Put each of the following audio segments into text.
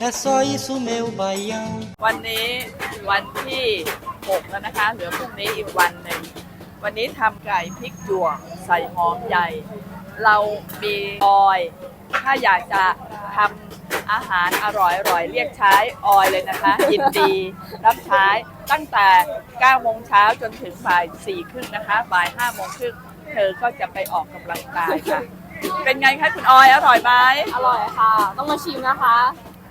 É só isso, meu baião. วันนี้วันที่6แล้วนะคะ เหลือพรุ่งนี้อีกวันหนึ่ง วันนี้ทำไก่พริกหยวกใส่หอมใหญ่ เรามีออย ถ้าอยากจะทำอาหารอร่อยอร่อยเรียกใช้ออยเลยนะคะ ยินดีรับใช้ตั้งแต่9โมงเช้าจนถึงบ่าย4ครึ่งนะคะบ่าย5โมงครึ่งเธอก็จะไปออกกำลังกายค่ะ เป็นไงคะคุณออยอร่อยไหมอร่อยค่ะ ต้องมาชิมนะคะ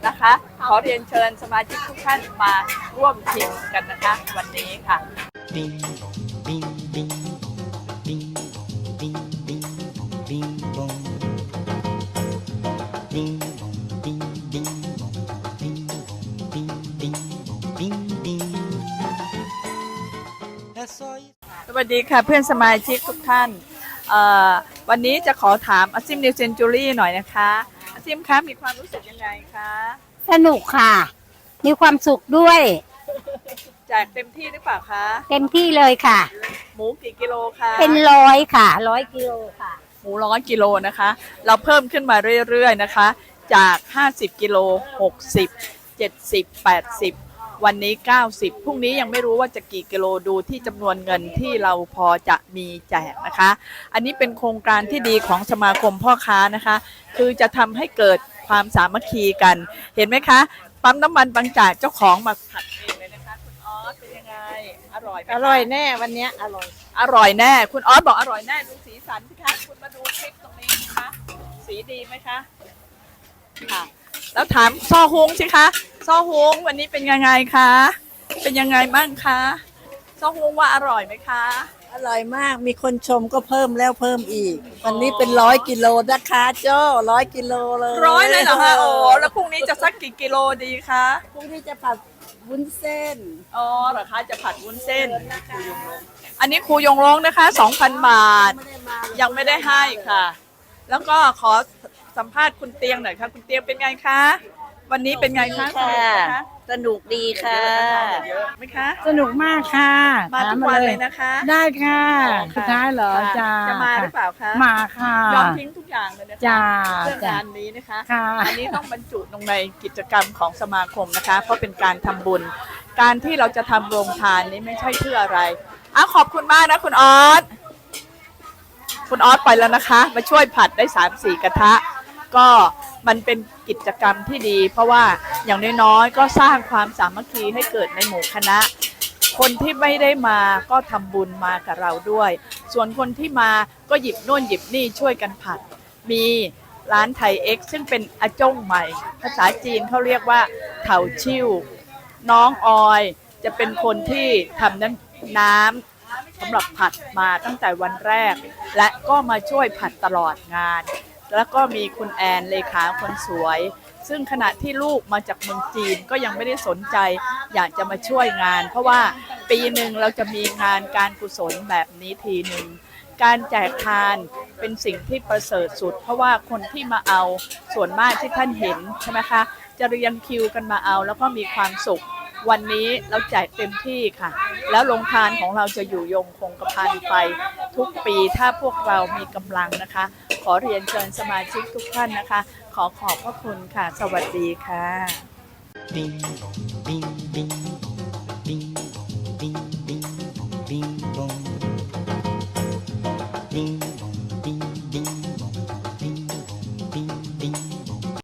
นะคะ ขอเรียนเชิญสมาชิกทุกท่านมาร่วมชิมกันนะคะ วันนี้ค่ะ วัสดีค่ะเพื่อนสมาชิกทุกท่านเอ่อวันนี้จะขอถามอาซิมนิวเซนจูรี่หน่อยนะคะอาซิมคะมีความรู้สึกยังไงคะสนุกค่ะ มีความสุขด้วย แจกเต็มที่หรือเปล่าคะเต็มที่เลยค่ะ หมูกี่กิโลคะเป็นร้อยค่ะร้อยกิโลค่ะ หมูร้อยกิโลนะคะ เราเพิ่มขึ้นมาเรื่อยๆนะคะ จาก 50 กิโล 60 70 80 วันนี้ 90พรุ่งนี้ยังไม่รู้ว่าจะกี่กิโลดูที่จำนวนเงินที่เราพอจะมีแจกนะคะ อันนี้เป็นโครงการที่ดีของสมาคมพ่อค้านะคะ คือจะทำให้เกิดความสามัคคีกัน เห็นไหมคะปั๊มน้ำมันบางจากเจ้าของมาผัดเองเลยนะคะคุณออสเป็นยังไงอร่อยไหมคะอร่อยแน่วันเนี้ยอร่อย อร่อยแน่ คุณออสบอกอร่อยแน่ ดูสีสันสิคะ คุณมาดูคลิปตรงนี้นะคะ สีดีไหมคะ ค่ะ แล้วถามซอฮงสิคะซอฮงวันนี้เป็นยังไงคะ เป็นยังไงบ้างคะซอฮงว่าอร่อยไหมคะ อร่อยมากมีคนชมก็เพิ่มแล้วเพิ่มอีก วันนี้เป็นร้อยกิโลนะคะโจ้ร้อยกิโลเลยร้อยเลยเหรอคะโอ้แล้วพรุ่งนี้จะสักกี่กิโลดีคะพรุ่งนี้จะผัดวุ้นเส้นอ๋อเหรอคะจะผัดวุ้นเส้น อันนี้ครูยงลงนะคะ2,000 บาทไม่ได้มายังไม่ได้ให้ค่ะ แล้วก็ขอ สัมภาษณ์คุณเตียงหน่อยค่ะ คุณเตียงเป็นไงคะ วันนี้เป็นไงคะค่ะ สนุกไหมคะสนุกดีค่ะ เยอะไหมคะ สนุกมากค่ะมาทุกวันเลยนะคะ ได้ค่ะอ๋อค่ะสุดท้ายเหรอค่ะจ้าจะมาหรือเปล่าคะ มาค่ะ ยอมทิ้งทุกอย่างเลยนะคะจ้าเรื่องจ้างานนี้นะคะ ค่ะ อันนี้ต้องบรรจุลงในกิจกรรมของสมาคมนะคะ เพราะเป็นการทำบุญ การที่เราจะทำโรงทานนี้ไม่ใช่เพื่ออะไรอะขอบคุณมากนะคุณออส คุณออสไปแล้วนะคะ มาช่วยผัดได้สามสี่กระทะ ก็มันเป็นกิจกรรมที่ดี เพราะว่าอย่างน้อยๆก็สร้างความสามัคคีให้เกิดในหมู่คณะ คนที่ไม่ได้มาก็ทำบุญมากับเราด้วย ส่วนคนที่มาก็หยิบโน่นหยิบนี่ช่วยกันผัด มีร้านไทยเอ็กซ์ซึ่งเป็นอาจ้งใหม่ ภาษาจีนเขาเรียกว่าเถาชิ่วน้องออยจะเป็นคนที่ทำน้ำน้ำสำหรับผัดมาตั้งแต่วันแรก และก็มาช่วยผัดตลอดงาน แล้วก็มีคุณแอนเลขาคนสวย ซึ่งขณะที่ลูกมาจากเมืองจีนก็ยังไม่ได้สนใจ อยากจะมาช่วยงาน เพราะว่าปีหนึ่งเราจะมีงานการกุศลแบบนี้ทีหนึ่งการแจกทานเป็นสิ่งที่ประเสริฐสุด เพราะว่าคนที่มาเอาส่วนมากที่ท่านเห็นใช่ไหมคะจะเรียงคิวกันมาเอาแล้วก็มีความสุข วันนี้เราแจกเต็มที่ค่ะ แล้วโรงทานของเราจะอยู่ยงคงกระพันไปทุกปีถ้าพวกเรามีกำลังนะคะ ขอเรียนเชิญสมาชิกทุกท่านนะคะ ขอขอบพระคุณค่ะ สวัสดีค่ะ Bing, bing, bing, bing, bing, bing, bing.